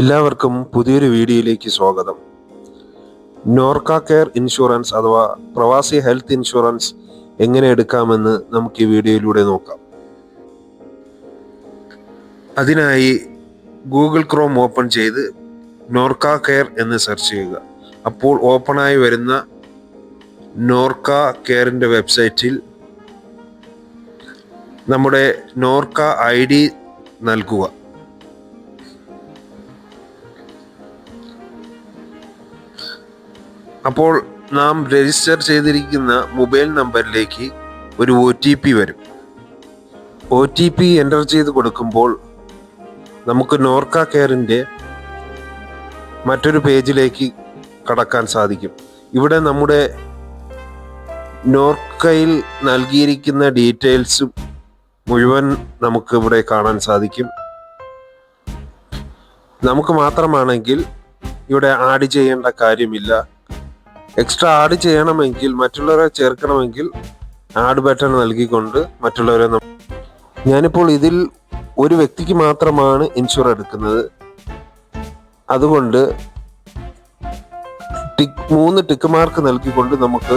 എല്ലാവർക്കും പുതിയൊരു വീഡിയോയിലേക്ക് സ്വാഗതം. നോർക്ക കെയർ ഇൻഷുറൻസ് അഥവാ പ്രവാസി ഹെൽത്ത് ഇൻഷുറൻസ് എങ്ങനെ എടുക്കാമെന്ന് നമുക്ക് ഈ വീഡിയോയിലൂടെ നോക്കാം. അതിനായി ഗൂഗിൾ ക്രോം ഓപ്പൺ ചെയ്ത് നോർക്ക കെയർ എന്ന് സെർച്ച് ചെയ്യുക. അപ്പോൾ ഓപ്പണായി വരുന്ന നോർക്ക കെയറിന്റെ വെബ്സൈറ്റിൽ നമ്മുടെ നോർക്ക ഐ ഡി നൽകുക. അപ്പോൾ നാം രജിസ്റ്റർ ചെയ്തിരിക്കുന്ന മൊബൈൽ നമ്പറിലേക്ക് ഒരു ഒ ടി പി വരും. ഒ ടി പി എന്റർ ചെയ്ത് കൊടുക്കുമ്പോൾ നമുക്ക് നോർക്ക കെയറിന്റെ മറ്റൊരു പേജിലേക്ക് കടക്കാൻ സാധിക്കും. ഇവിടെ നമ്മുടെ നോർക്കയിൽ നൽകിയിരിക്കുന്ന ഡീറ്റെയിൽസും മുഴുവൻ നമുക്ക് ഇവിടെ കാണാൻ സാധിക്കും. നമുക്ക് മാത്രമാണെങ്കിൽ ഇവിടെ ആഡ് ചെയ്യേണ്ട കാര്യമില്ല. എക്സ്ട്രാ ആഡ് ചെയ്യണമെങ്കിൽ മറ്റുള്ളവരെ ചേർക്കണമെങ്കിൽ ആഡ് ബട്ടൺ നൽകിക്കൊണ്ട് മറ്റുള്ളവരെ ഞാനിപ്പോൾ ഇതിൽ ഒരു വ്യക്തിക്ക് മാത്രമാണ് ഇൻഷുർ എടുക്കുന്നത്. അതുകൊണ്ട് ടിക്ക് മൂന്ന് ടിക്ക് മാർക്ക് നൽകിക്കൊണ്ട് നമുക്ക്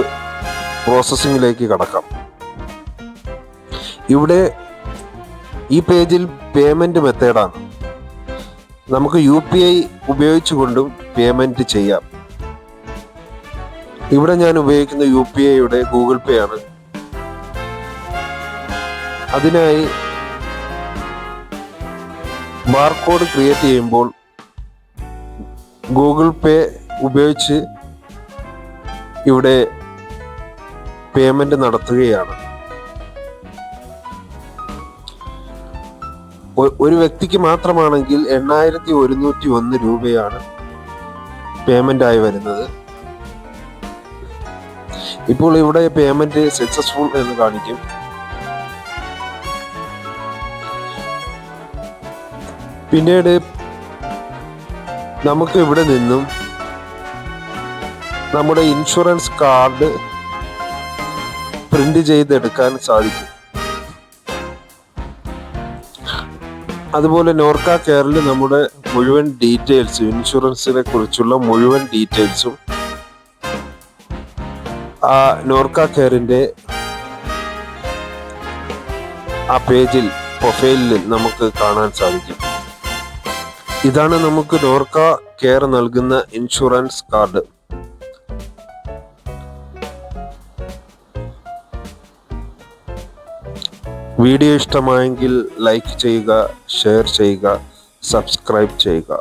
പ്രോസസ്സിങ്ങിലേക്ക് കടക്കാം. ഇവിടെ ഈ പേജിൽ പേയ്മെന്റ് മെത്തേഡാണ് നമുക്ക് യു പി ഐ ഉപയോഗിച്ചുകൊണ്ടും പേയ്മെന്റ് ചെയ്യാം. ഇവിടെ ഞാൻ ഉപയോഗിക്കുന്ന യു പി ഐയുടെ ഗൂഗിൾ പേ ആണ്. അതിനായി ബാർകോഡ് ക്രിയേറ്റ് ചെയ്യുമ്പോൾ ഗൂഗിൾ പേ ഉപയോഗിച്ച് ഇവിടെ പേയ്മെന്റ് നടത്തുകയാണ്. ഒരു വ്യക്തിക്ക് മാത്രമാണെങ്കിൽ എണ്ണായിരത്തി ഒരുന്നൂറ്റി ഒന്ന് രൂപയാണ് പേയ്മെന്റ് ആയി വരുന്നത്. ഇപ്പോൾ ഇവിടെ പേയ്മെന്റ് സക്സസ്ഫുൾ എന്ന് കാണിക്കും. പിന്നീട് നമുക്ക് ഇവിടെ നിന്നും നമ്മുടെ ഇൻഷുറൻസ് കാർഡ് പ്രിന്റ് ചെയ്തെടുക്കാൻ സാധിക്കും. അതുപോലെ നോർക്ക കെയറിൽ നമ്മുടെ മുഴുവൻ ഡീറ്റെയിൽസും ഇൻഷുറൻസിനെ കുറിച്ചുള്ള മുഴുവൻ ഡീറ്റെയിൽസും ആ നോർക്ക കെയറിന്റെ ആ പേജിൽ പ്രൊഫൈലിൽ നമുക്ക് കാണാൻ സാധിക്കും. ഇതാണ് നമുക്ക് നോർക്ക കെയർ നൽകുന്ന ഇൻഷുറൻസ് കാർഡ്. വീഡിയോ ഇഷ്ടമായെങ്കിൽ ലൈക്ക് ചെയ്യുക ഷെയർ ചെയ്യുക സബ്സ്ക്രൈബ് ചെയ്യുക.